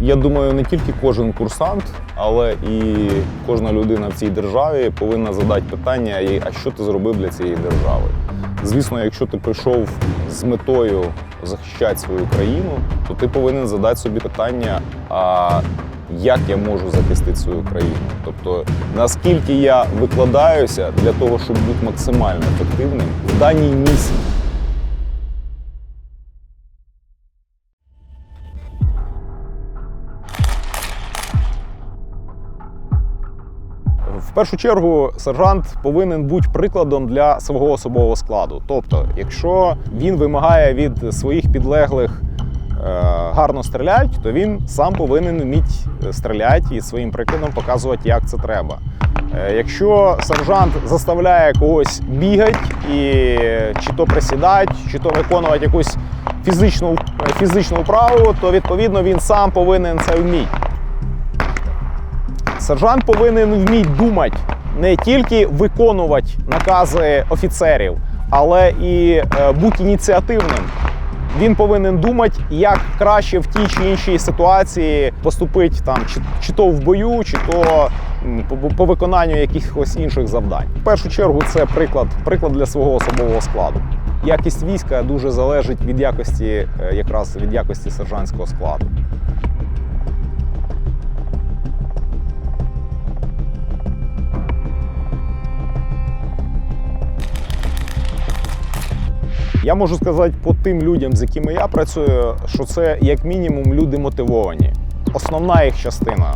Я думаю, не тільки кожен курсант, але і кожна людина в цій державі повинна задати питання: а що ти зробив для цієї держави? Звісно, якщо ти прийшов з метою захищати свою країну, то ти повинен задати собі питання: а як я можу захистити свою країну? Тобто, наскільки я викладаюся для того, щоб бути максимально ефективним в даній місії. В першу чергу сержант повинен бути прикладом для свого особового складу. Тобто, якщо він вимагає від своїх підлеглих е, гарно стріляти, то він сам повинен вміти стріляти і своїм прикладом показувати, як це треба. Е, Якщо сержант заставляє когось бігати і чи то присідати, чи то виконувати якусь фізичну, фізичну вправу, то відповідно він сам повинен це вміти. Сержант повинен вміти думати, не тільки виконувати накази офіцерів, але і е, бути ініціативним. Він повинен думати, як краще в тій чи іншій ситуації поступити там, чи, чи то в бою, чи то по, по виконанню якихось інших завдань. В першу чергу це приклад, приклад для свого особового складу. Якість війська дуже залежить від якості, е, якраз від якості сержантського складу. Я можу сказати по тим людям, з якими я працюю, що це як мінімум люди мотивовані. Основна їх частина.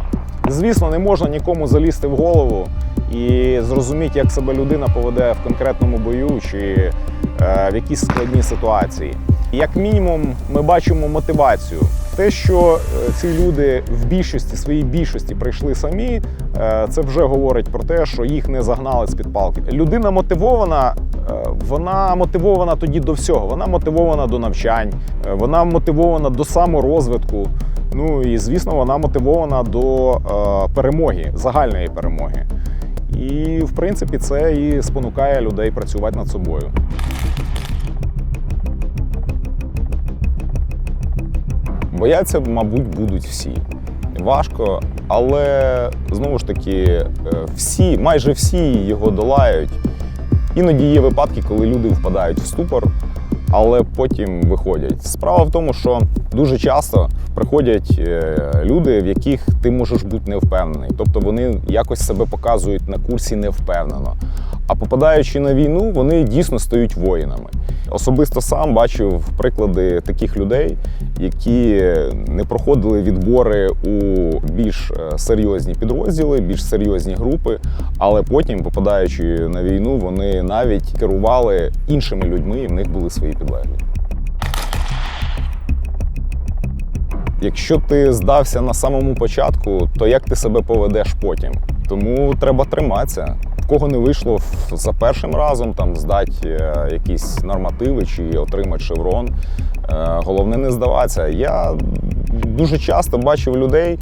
Звісно, не можна нікому залізти в голову і зрозуміти, як себе людина поведе в конкретному бою чи е, в якійсь складній ситуації. Як мінімум, ми бачимо мотивацію. Те, що е, ці люди в більшості, своїй більшості прийшли самі, е, це вже говорить про те, що їх не загнали з-під палки. Людина мотивована, вона мотивована тоді до всього. Вона мотивована до навчань, е, вона мотивована до саморозвитку. Ну і звісно, вона мотивована до е, перемоги, загальної перемоги. І в принципі це і спонукає людей працювати над собою. Бояться, мабуть, будуть всі. Важко, але знову ж таки, е, всі, майже всі його долають. Іноді є випадки, коли люди впадають в ступор, але потім виходять. Справа в тому, що дуже часто приходять е, люди, в яких ти можеш бути невпевнений. Тобто вони якось себе показують на курсі невпевнено. А попадаючи на війну, вони дійсно стають воїнами. Особисто сам бачив приклади таких людей, які не проходили відбори у більш е, серйозні підрозділи, більш серйозні групи, але потім, попадаючи на війну, вони навіть керували іншими людьми, і в них були свої підлеглі. Якщо ти здався на самому початку, то як ти себе поведеш потім? Тому треба триматися. В кого не вийшло за першим разом там здати е, якісь нормативи чи отримати шеврон. Е, Головне не здаватися. Я дуже часто бачив людей,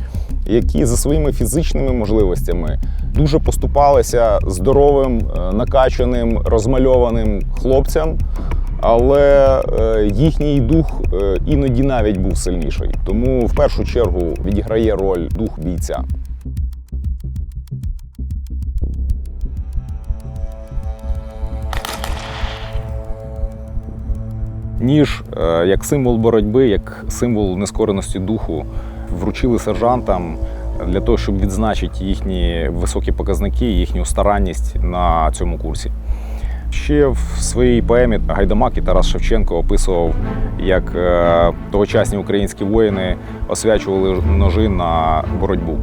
які за своїми фізичними можливостями дуже поступалися здоровим, е, накачаним, розмальованим хлопцям. Але е, їхній дух е, іноді навіть був сильніший. Тому в першу чергу відіграє роль дух бійця. Ніж е, як символ боротьби, як символ нескореності духу, вручили сержантам для того, щоб відзначити їхні високі показники, їхню старанність на цьому курсі. Ще в своїй поемі Гайдамак і Тарас Шевченко описував, як е, тогочасні українські воїни освячували ножи на боротьбу.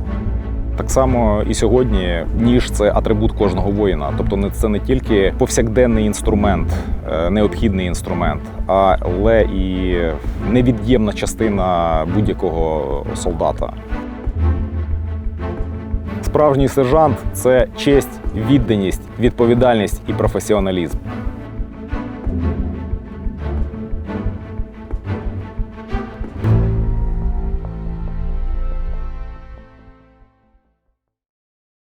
Так само і сьогодні ніж це атрибут кожного воїна. Тобто це не тільки повсякденний інструмент, е, необхідний інструмент, але і невід'ємна частина будь-якого солдата. Справжній сержант це честь, відданість, відповідальність і професіоналізм.